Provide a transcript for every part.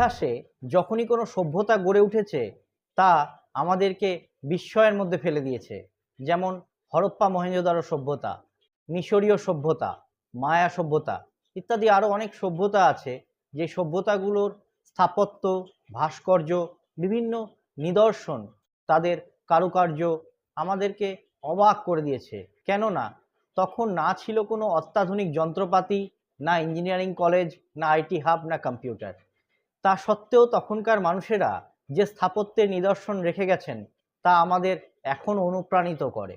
ইতিহাসে যখনই কোনো সভ্যতা গড়ে উঠেছে, তা আমাদেরকে বিস্ময়ের মধ্যে ফেলে দিয়েছে। যেমন হরপ্পা মহেঞ্জোদারো সভ্যতা, মিশরীয় সভ্যতা, মায়া সভ্যতা ইত্যাদি আরও অনেক সভ্যতা আছে, যে সভ্যতাগুলোর স্থাপত্য, ভাস্কর্য, বিভিন্ন নিদর্শন তাদের কারুকার্য আমাদেরকে অবাক করে দিয়েছে। কেননা তখন না ছিল কোনো অত্যাধুনিক যন্ত্রপাতি, না ইঞ্জিনিয়ারিং কলেজ, না আইটি হাব, না কম্পিউটার। তা সত্ত্বেও তখনকার মানুষেরা যে স্থাপত্যের নিদর্শন রেখে গেছেন, তা আমাদের এখন অনুপ্রাণিত করে।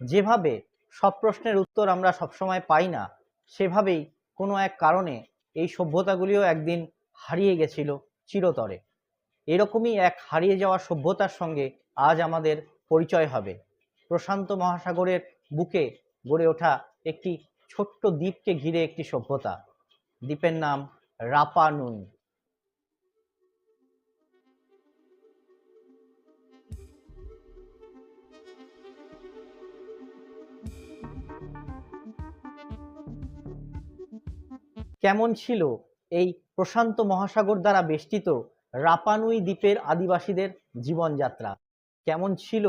যেভাবে সব প্রশ্নের উত্তর আমরা সবসময় পাই না, সেভাবেই কোনো এক কারণে এই সভ্যতাগুলিও একদিন হারিয়ে গেছিল চিরতরে। এরকমই এক হারিয়ে যাওয়া সভ্যতার সঙ্গে আজ আমাদের পরিচয় হবে। প্রশান্ত মহাসাগরের বুকে গড়ে ওঠা একটি ছোট্ট দ্বীপকে ঘিরে একটি সভ্যতা। দ্বীপের নাম রাপা নুই কেমন ছিল এই প্রশান্ত মহাসাগর দ্বারা বেষ্টিত রাপানুই দ্বীপের আদিবাসীদের জীবনযাত্রা? কেমন ছিল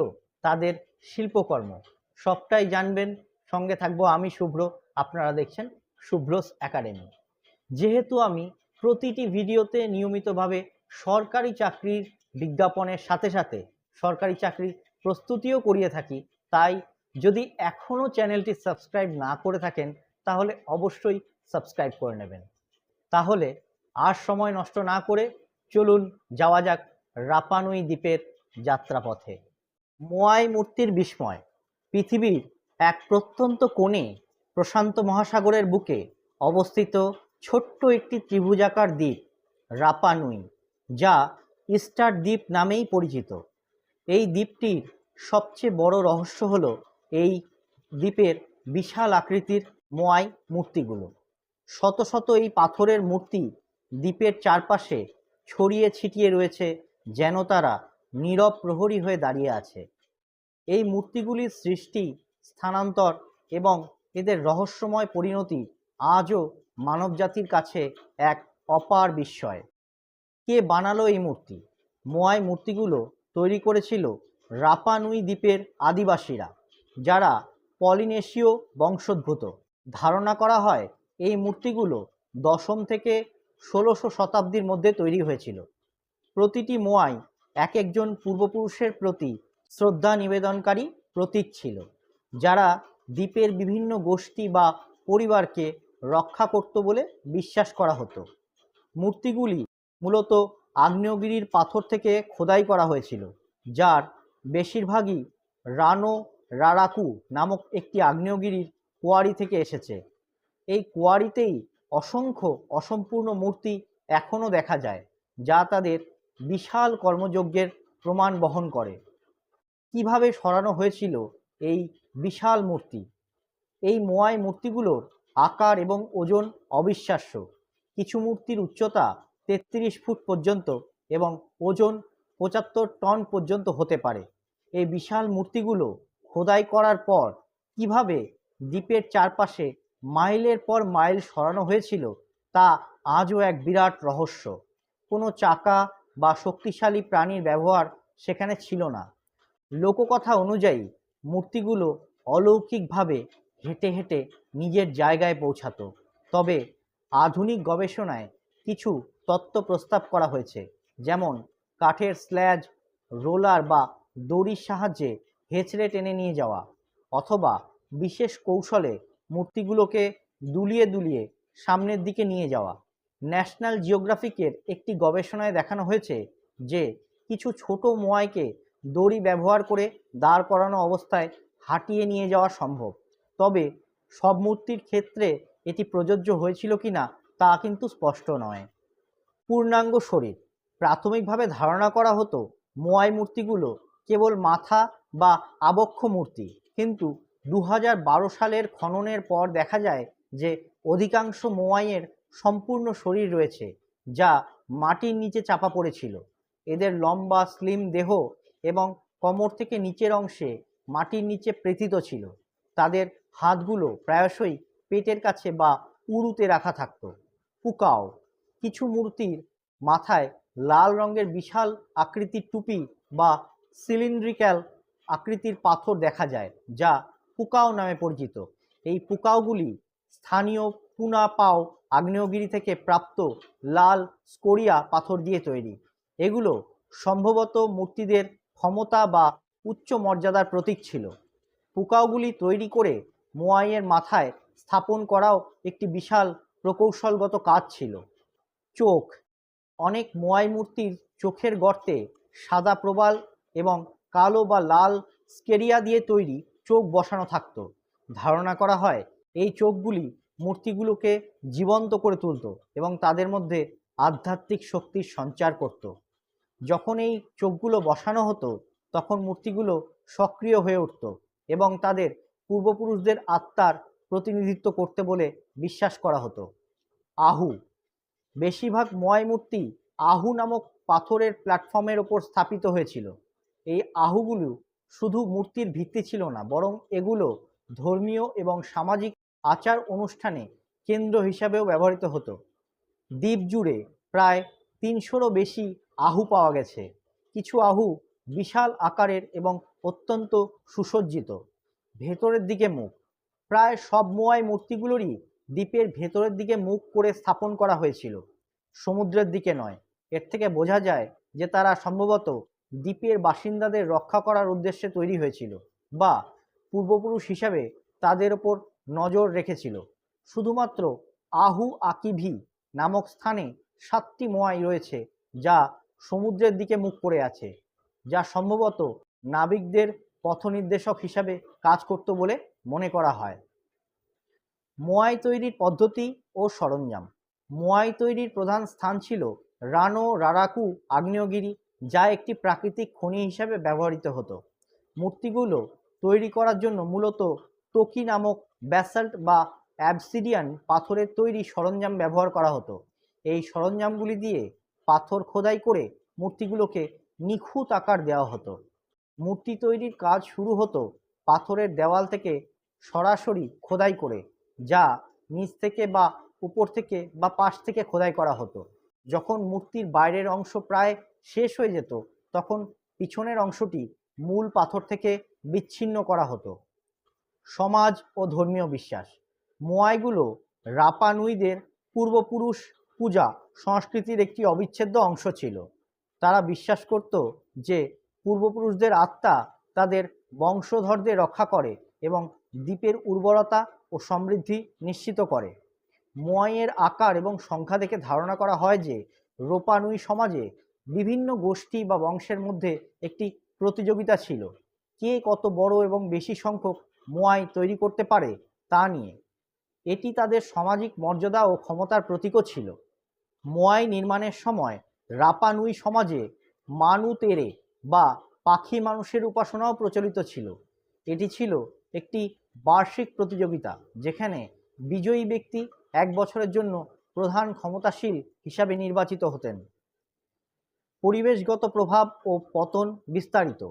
তাদের শিল্পকর্ম? সবটাই জানবেন। সঙ্গে থাকব আমি, শুভ্র। আপনারা দেখছেন শুভ্রস একাডেমি। যেহেতু আমি প্রতিটি ভিডিওতে নিয়মিতভাবে সরকারি চাকরির বিজ্ঞাপনের সাথে সাথে সরকারি চাকরির প্রস্তুতিও করিয়ে থাকি, তাই যদি এখনও চ্যানেলটি সাবস্ক্রাইব না করে থাকেন, তাহলে অবশ্যই সাবস্ক্রাইব করে নেবেন। তাহলে আর সময় নষ্ট না করে চলুন যাওয়া যাক রাপানুই দ্বীপের যাত্রাপথে। মোয়াই মূর্তির বিস্ময়, পৃথিবীর এক প্রত্যন্ত কোণে প্রশান্ত মহাসাগরের বুকে অবস্থিত ছোট্ট একটি ত্রিভুজাকার দ্বীপ, রাপানুই, যা ইস্টার দ্বীপ নামেই পরিচিত। এই দ্বীপটির সবচেয়ে বড় রহস্য হলো এই দ্বীপের বিশাল আকৃতির মোয়াই মূর্তিগুলো। শত শত এই পাথরের মূর্তি দ্বীপের চারপাশে ছড়িয়ে ছিটিয়ে রয়েছে যেন তারা নীরব প্রহরী হয়ে দাঁড়িয়ে আছে। এই মূর্তিগুলির সৃষ্টি, স্থানান্তর এবং এদের রহস্যময় পরিণতি আজও মানবজাতির কাছে এক অপার বিস্ময়। কে বানালো এই মূর্তি? মোয়াই মূর্তিগুলো তৈরি করেছিল রাপানুই দ্বীপের আদিবাসীরা, যারা পলিনেশীয় বংশোদ্ভূত। ধারণা করা হয় এই মূর্তিগুলো দশম থেকে ষোলোশো শতাব্দীর মধ্যে তৈরি হয়েছিল। প্রতিটি মোয়াই এক একজন পূর্বপুরুষের প্রতি শ্রদ্ধা নিবেদনকারী প্রতীক ছিল, যারা দ্বীপের বিভিন্ন গোষ্ঠী বা পরিবারকে রক্ষা করত বলে বিশ্বাস করা হতো। মূর্তিগুলি মূলত আগ্নেয়গিরির পাথর থেকে খোদাই করা হয়েছিল, যার বেশিরভাগই রানো রারাকু নামক একটি আগ্নেয়গিরির কোয়ারি থেকে এসেছে। এই কোয়ারিতেই অসংখ্য অসম্পূর্ণ মূর্তি এখনও দেখা যায়, যা তাদের বিশাল কর্মযজ্ঞের প্রমাণ বহন করে। কীভাবে সরানো হয়েছিল এই বিশাল মূর্তি? এই মোয়াই মূর্তিগুলোর আকার এবং ওজন অবিশ্বাস্য। কিছু মূর্তির উচ্চতা তেত্রিশ ফুট পর্যন্ত এবং ওজন পঁচাত্তর টন পর্যন্ত হতে পারে। এই বিশাল মূর্তিগুলো খোদাই করার পর কীভাবে দ্বীপের চারপাশে মাইলের পর মাইল সরানো হয়েছিল, তা আজও এক বিরাট রহস্য। কোনো চাকা বা শক্তিশালী প্রাণীর ব্যবহার সেখানে ছিল না। লোককথা অনুযায়ী, মূর্তিগুলো অলৌকিকভাবে হেঁটে হেঁটে নিজের জায়গায় পৌঁছাতো। তবে আধুনিক গবেষণায় কিছু তত্ত্ব প্রস্তাব করা হয়েছে, যেমন কাঠের স্ল্যাজ, রোলার বা দড়ির সাহায্যে হেঁচড়ে টেনে নিয়ে যাওয়া, অথবা বিশেষ কৌশলে মূর্তিগুলোকে দুলিয়ে দুলিয়ে সামনের দিকে নিয়ে যাওয়া। ন্যাশনাল জিওগ্রাফিকের একটি গবেষণায় দেখানো হয়েছে যে কিছু ছোট মোয়াইকে দড়ি ব্যবহার করে দাঁড় করানো অবস্থায় হাঁটিয়ে নিয়ে যাওয়া সম্ভব। তবে সব মূর্তির ক্ষেত্রে এটি প্রযোজ্য হয়েছিল কি না তা কিন্তু স্পষ্ট নয়। পূর্ণাঙ্গ শরীর। প্রাথমিকভাবে ধারণা করা হতো, মোয়াই মূর্তিগুলো কেবল মাথা বা আবক্ষ মূর্তি, কিন্তু দু সালের খননের পর দেখা যায় যে অধিকাংশ মোয়াইয়ের সম্পূর্ণ শরীর রয়েছে, যা মাটির নিচে চাপা পড়েছিল। এদের লম্বা, স্লিম দেহ এবং কোমর থেকে নিচের অংশে মাটির নিচে প্রেথিত ছিল। তাদের হাতগুলো প্রায়শই পেটের কাছে বা উরুতে রাখা থাকতো। পুকাও, কিছু মূর্তির মাথায় লাল রঙের বিশাল আকৃতির টুপি বা সিলিন্ড্রিক্যাল আকৃতির পাথর দেখা যায়, যা পুকাও নামে পরিচিত। এই পুকাওগুলি স্থানীয় পুনা পাও আগ্নেয়গিরি থেকে প্রাপ্ত লাল স্কোরিয়া পাথর দিয়ে তৈরি। এগুলো সম্ভবত মূর্তিদের ক্ষমতা বা উচ্চ মর্যাদার প্রতীক ছিল। পুকাওগুলি তৈরি করে মোয়াইয়ের মাথায় স্থাপন করাও একটি বিশাল প্রকৌশলগত কাজ ছিল। চোখ। অনেক মোয়াই মূর্তির চোখের গর্তে সাদা প্রবাল এবং কালো বা লাল স্কেরিয়া দিয়ে তৈরি চোখ বসানো থাকতো। ধারণা করা হয়, এই চোখগুলি মূর্তিগুলোকে জীবন্ত করে তুলত এবং তাদের মধ্যে আধ্যাত্মিক শক্তির সঞ্চার করত। যখন এই চোখগুলো বসানো হতো, তখন মূর্তিগুলো সক্রিয় হয়ে উঠত এবং তাদের পূর্বপুরুষদের আত্মার প্রতিনিধিত্ব করতে বলে বিশ্বাস করা হতো। আহু, বেশিরভাগ ময় মূর্তি আহু নামক পাথরের প্ল্যাটফর্মের ওপর স্থাপিত হয়েছিল। এই আহুগুলো শুধু মূর্তির ভিত্তি ছিল না, বরং এগুলো ধর্মীয় এবং সামাজিক আচার অনুষ্ঠানে কেন্দ্র হিসাবেও ব্যবহৃত হতো। দ্বীপ জুড়ে প্রায় তিনশোরও বেশি আহু পাওয়া গেছে। কিছু আহু বিশাল আকারের এবং অত্যন্ত সুসজ্জিত। ভেতরের দিকে মুখ। প্রায় সব মোয়াই মূর্তিগুলোরই দ্বীপের ভেতরের দিকে মুখ করে স্থাপন করা হয়েছিল। সমুদ্রের দিকে নয়। এর থেকে বোঝা যায় যে তারা সম্ভবত দ্বীপের বাসিন্দাদের রক্ষা করার উদ্দেশ্যে তৈরি হয়েছিল বা পূর্বপুরুষ হিসাবে তাদের ওপর নজর রেখেছিল। শুধুমাত্র আহু আকিভি নামক স্থানে সাতটি মোয়াই রয়েছে যা সমুদ্রের দিকে মুখ করে আছে, যা সম্ভবত নাবিকদের পথনির্দেশক হিসাবে কাজ করত বলে মনে করা হয়। মোয়াই তৈরির পদ্ধতি ও সরঞ্জাম। মোয়াই তৈরির প্রধান স্থান ছিল রানো রারাকু আগ্নেয়গিরি যা একটি প্রাকৃতিক খনি হিসাবে ব্যবহৃত হতো। মূর্তিগুলো তৈরি করার জন্য মূলত টোকি নামক ব্যাসাল্ট বা অ্যাবসিডিয়ান পাথরের তৈরি সরঞ্জাম ব্যবহার করা হতো। এই সরঞ্জামগুলি দিয়ে পাথর খোদাই করে মূর্তিগুলোকে নিখুঁত আকার দেওয়া হতো। মূর্তি তৈরির কাজ শুরু হতো পাথরের দেওয়াল থেকে সরাসরি খোদাই করে, যা নিচ থেকে বা উপর থেকে বা পাশ থেকে খোদাই করা হতো। যখন মূর্তির বাইরের অংশ প্রায় শেষ হয়ে যেত, তখন পিছনের অংশটি মূল পাথর থেকে বিচ্ছিন্ন করা হতো। সমাজ ও ধর্মীয় বিশ্বাস। মোয়াইগুলো রাপানুইদের পূর্বপুরুষ পূজা সংস্কৃতির একটি অবিচ্ছেদ্য অংশ ছিল। তারা বিশ্বাস করত যে পূর্বপুরুষদের আত্মা তাদের বংশধরদের রক্ষা করে এবং দ্বীপের উর্বরতা ও সমৃদ্ধি নিশ্চিত করে। মোয়াইয়ের আকার এবং সংখ্যা দেখে ধারণা করা হয় যে রোপানুই সমাজে বিভিন্ন গোষ্ঠী বা বংশের মধ্যে একটি প্রতিযোগিতা ছিল। কে কত বড় এবং বেশি সংখ্যক মোয়াই তৈরি করতে পারে তা নিয়ে। এটি তাদের সামাজিক মর্যাদা ও ক্ষমতার প্রতীকও ছিল। মোয়াই নির্মাণের সময় রাপানুই সমাজে মানু তেরে বা পাখি মানুষের উপাসনাও প্রচলিত ছিল। এটি ছিল একটি বার্ষিক প্রতিযোগিতা যেখানে বিজয়ী ব্যক্তি এক বছরের জন্য প্রধান ক্ষমতাশীল হিসাবে নির্বাচিত হতেন। পরিবেশগত প্রভাব ও পতন বিস্তারিত,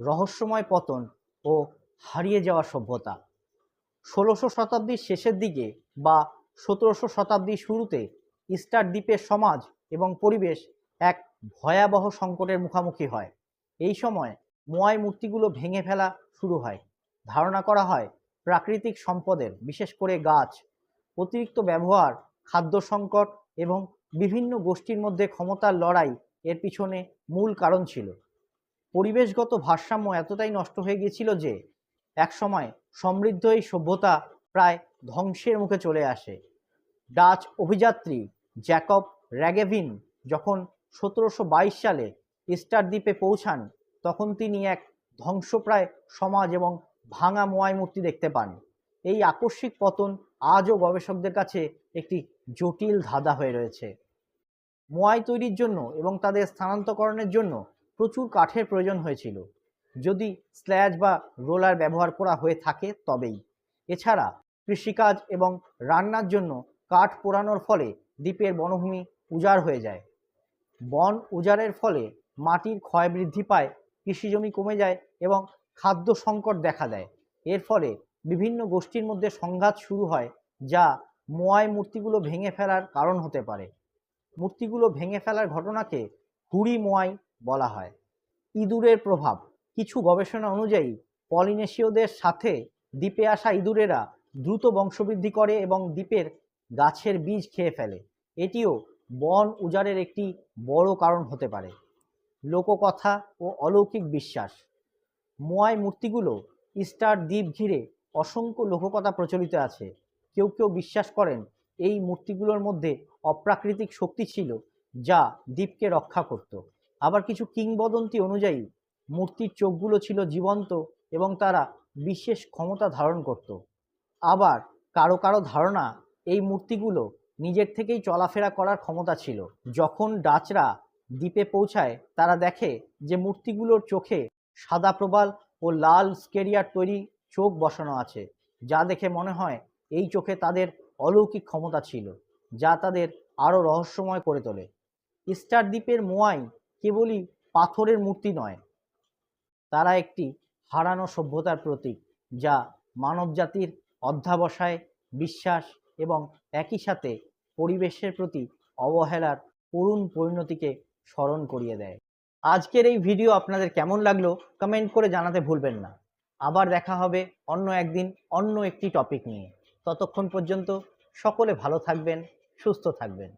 রহস্যময় পতন ও হারিয়ে যাওয়া সভ্যতা। ষোলোশো শতাব্দীর শেষের দিকে বা সতেরোশো শতাব্দীর শুরুতে ইস্টার দ্বীপের সমাজ এবং পরিবেশ এক ভয়াবহ সংকটের মুখোমুখি হয়। এই সময় মোয়াই মূর্তিগুলো ভেঙে ফেলা শুরু হয়। ধারণা করা হয় প্রাকৃতিক সম্পদের, বিশেষ করে গাছ অতিরিক্ত ব্যবহার, খাদ্য সংকট এবং বিভিন্ন গোষ্ঠীর মধ্যে ক্ষমতার লড়াই এর পিছনে মূল কারণ ছিল। পরিবেশগত ভারসাম্য এতটাই নষ্ট হয়ে গিয়েছিল যে, একসময় সমৃদ্ধ এই সভ্যতা প্রায় ধ্বংসের মুখে চলে আসে। ডাচ অভিযাত্রী জ্যাকব র্যাগেভিন যখন সতেরোশো বাইশ সালে ইস্টার দ্বীপে পৌঁছান, তখন তিনি এক ধ্বংসপ্রায় সমাজ এবং ভাঙা মোয়াই মূর্তি দেখতে পান। এই আকস্মিক পতন আজও গবেষকদের কাছে একটি জটিল ধাঁধা হয়ে রয়েছে। মোয়াই তৈরির জন্য এবং তাদের স্থানান্তকরণের জন্য প্রচুর কাঠের প্রয়োজন হয়েছিল। যদি স্ল্যাজ বা রোলার ব্যবহার করা হয়ে থাকে তবেই। এছাড়া কৃষিকাজ এবং রান্নার জন্য কাঠ পোড়ানোর ফলে দ্বীপের বনভূমি উজাড় হয়ে যায়। বন উজাড়ের ফলে মাটির ক্ষয় বৃদ্ধি পায়, কৃষিজমি কমে যায় এবং খাদ্য সংকট দেখা দেয়। এর ফলে বিভিন্ন গোষ্ঠীর মধ্যে সংঘাত শুরু হয়, যা মোয়াই মূর্তিগুলো ভেঙে ফেলার কারণ হতে পারে। মূর্তিগুলো ভেঙে ফেলার ঘটনাকে হুড়ি মোয়াই বলা হয়। ইঁদুরের প্রভাব। কিছু গবেষণা অনুযায়ী, পলিনেশীয়দের সাথে দ্বীপে আসা ইঁদুরেরা দ্রুত বংশবৃদ্ধি করে এবং দ্বীপের গাছের বীজ খেয়ে ফেলে। এটিও বন উজাড়ের একটি বড় কারণ হতে পারে। লোককথা ও অলৌকিক বিশ্বাস। মোয়াই মূর্তিগুলো ইস্টার দ্বীপ ঘিরে অসংখ্য লোককথা প্রচলিত আছে। কেউ কেউ বিশ্বাস করেন, এই মূর্তিগুলোর মধ্যে অপ্রাকৃতিক শক্তি ছিল, যা দ্বীপকে রক্ষা করত। আবার কিছু কিংবদন্তি অনুযায়ী, মূর্তির চোখগুলো ছিল জীবন্ত এবং তারা বিশেষ ক্ষমতা ধারণ করত। আবার কারও কারও ধারণা, এই মূর্তিগুলো নিজের থেকেই চলাফেরা করার ক্ষমতা ছিল। যখন ডাচরা দ্বীপে পৌঁছায়, তারা দেখে যে মূর্তিগুলোর চোখে সাদা প্রবাল ও লাল স্কেরিয়ার তৈরি চোখ বসানো আছে, যা দেখে মনে হয় এই চোখে তাদের অলৌকিক ক্ষমতা ছিল, যা তাদের আরও রহস্যময় করে তোলে। স্টার দ্বীপের মোয়াই কেবলই পাথরের মূর্তি নয়, তারা একটি হারানো সভ্যতার প্রতীক, যা মানবজাতির অধ্যাবসায়, বিশ্বাস এবং একই সাথে পরিবেশের প্রতি অবহেলার করুণ পরিণতিকে স্মরণ করিয়ে দেয়। আজকের এই ভিডিও আপনাদের কেমন লাগল, কমেন্ট করে জানাতে ভুলবেন না। আবার দেখা হবে অন্য একদিন অন্য একটি টপিক নিয়ে। ততক্ষণ পর্যন্ত সকলে ভালো থাকবেন, সুস্থ থাকবেন।